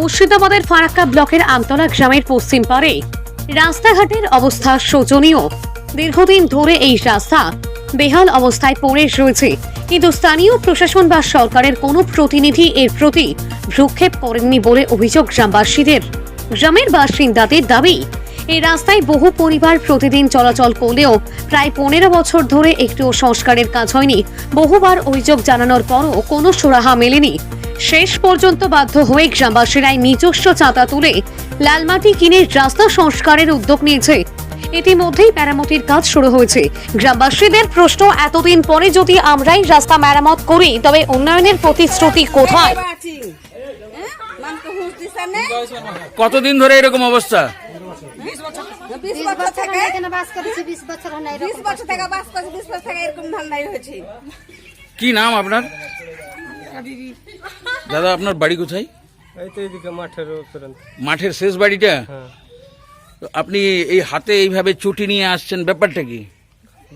মুর্শিদাবাদের ফারাক্কা ব্লকের আমতলা গ্রামের পশ্চিম পারে রাস্তাঘাটের অবস্থা শোচনীয়। দীর্ঘদিন ধরে এই রাস্তা বেহাল অবস্থায় পড়ে রয়েছে। কিন্তু স্থানীয় প্রশাসন বা সরকারের কোনো প্রতিনিধি এর প্রতি ভ্রুক্ষেপ করেননি বলে অভিযোগ গ্রামবাসীদের। গ্রামের বাসিন্দাদের দাবি, এই রাস্তায় বহু পরিবার প্রতিদিন চলাচল করলেও প্রায় পনেরো বছর ধরে একটুও সংস্কারের কাজ হয়নি। বহুবার অভিযোগ জানানোর পরও কোনো সুরাহা মেলেনি। শেষ পর্যন্ত বাধ্য হয়ে গ্রামবাসীরাই নিজস্ব চাঁদা তুলে লালমাটি কিনে রাস্তা সংস্কারের উদ্যোগ নিয়েছে। ইতিমধ্যেই মেরামতির কাজ শুরু হয়েছে। গ্রামবাসীদের প্রশ্ন এতদিন পরে যদি আমরাই রাস্তা মেরামত করি তবে উন্নয়নের প্রতিশ্রুতি কোথায়? কতদিন ধরে এরকম অবস্থা? কি নাম আপনার? দাদা আপনার বাড়ি কোথায়? এই তো এইদিকে মাঠের মাঠের শেষ বাড়িটা? হ্যাঁ। আপনি এই হাতে এইভাবে চটি নিয়ে আসছেন ব্যাপারটা কি?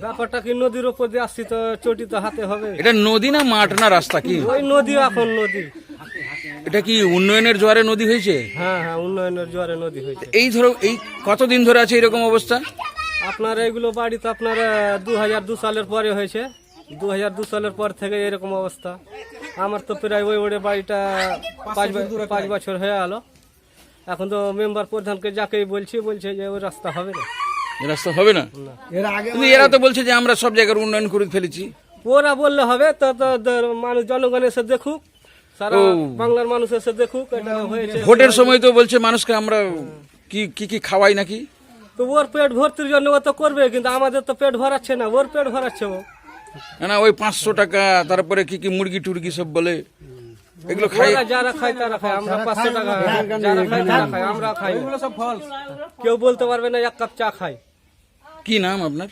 ব্যাপারটা কি নদীর উপর দিয়ে আসছি তো চটি তো হাতে হবে। এটা নদী না মাঠ না রাস্তা কি? ওই নদী এখন নদী। এটা কি উন্নয়নের জোয়ারে নদী হয়েছে? হ্যাঁ হ্যাঁ উন্নয়নের জোয়ারে নদী হয়েছে। এই ধরো এই কতদিন ধরে আছে এরকম অবস্থা? আপনার এইগুলো বাড়ি তো আপনার দু হাজার দু সালের পরে হয়েছে। দু হাজার দু সালের পর থেকে এরকম অবস্থা। আমার তো প্রায় ওই ওড়ে বাড়িটা পাঁচ বছর হয়ে গেল। এখন তো মেম্বার প্রধানকে যাকেই বলছি বলছে যে ওই রাস্তা হবে না। রাস্তা হবে না? কিন্তু এরা তো বলছে যে আমরা সব জায়গার উন্নয়ন করে ফেলেছি। ওরা বললে হবে তো মানুষ জনগণ এসে দেখুক সারা বাংলার মানুষ এসে দেখুক এটা হয়েছে ভোটের সময় তো বলছে মানুষকে আমরা কি কি কি খাওয়াই নাকি? তো ওর পেট ভর্তির জন্য ও তো করবে কিন্তু আমাদের তো পেট ভরাচ্ছে না ওর পেট ভরাচ্ছে ও। না ওই পাঁচশো টাকা তারপরে কি কি মুরগি টুরগি সব বলে এগুলো খাই। যারা খায় তারা খায় আমরা পাঁচশো টাকা যারা খায় তারা খায় আমরা খাই। কেউ বলতে পারবে না এক কাপ চা খাই কি নাম আপনার?